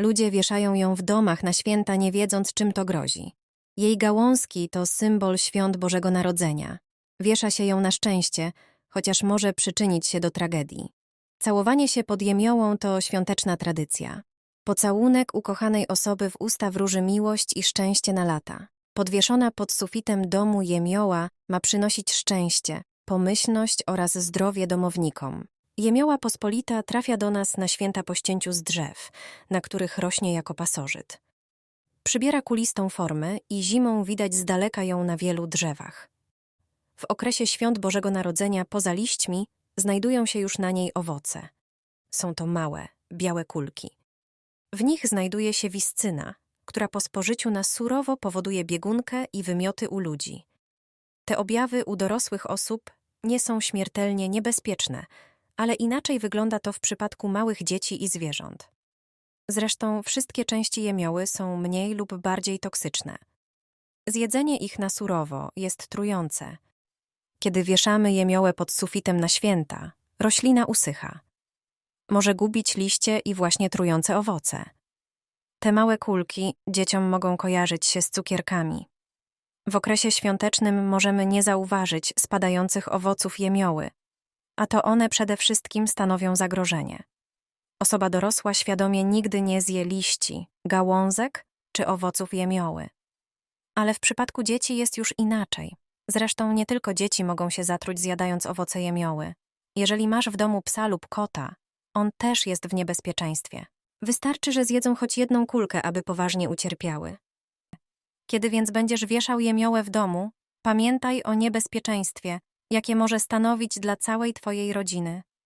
Ludzie wieszają ją w domach na święta, nie wiedząc, czym to grozi. Jej gałązki to symbol świąt Bożego Narodzenia. Wiesza się ją na szczęście, chociaż może przyczynić się do tragedii. Całowanie się pod jemiołą to świąteczna tradycja. Pocałunek ukochanej osoby w usta wróży miłość i szczęście na lata. Podwieszona pod sufitem domu jemioła ma przynosić szczęście, pomyślność oraz zdrowie domownikom. Jemioła pospolita trafia do nas na święta po ścięciu z drzew, na których rośnie jako pasożyt. Przybiera kulistą formę i zimą widać z daleka ją na wielu drzewach. W okresie świąt Bożego Narodzenia poza liśćmi znajdują się już na niej owoce. Są to małe, białe kulki. W nich znajduje się wiscyna, która po spożyciu na surowo powoduje biegunkę i wymioty u ludzi. Te objawy u dorosłych osób nie są śmiertelnie niebezpieczne, ale inaczej wygląda to w przypadku małych dzieci i zwierząt. Zresztą wszystkie części jemioły są mniej lub bardziej toksyczne. Zjedzenie ich na surowo jest trujące. Kiedy wieszamy jemiołę pod sufitem na święta, roślina usycha. Może gubić liście i właśnie trujące owoce. Te małe kulki dzieciom mogą kojarzyć się z cukierkami. W okresie świątecznym możemy nie zauważyć spadających owoców jemioły, a to one przede wszystkim stanowią zagrożenie. Osoba dorosła świadomie nigdy nie zje liści, gałązek czy owoców jemioły. Ale w przypadku dzieci jest już inaczej. Zresztą nie tylko dzieci mogą się zatruć zjadając owoce jemioły. Jeżeli masz w domu psa lub kota, on też jest w niebezpieczeństwie. Wystarczy, że zjedzą choć jedną kulkę, aby poważnie ucierpiały. Kiedy więc będziesz wieszał jemiołę w domu, pamiętaj o niebezpieczeństwie, jakie może stanowić dla całej twojej rodziny.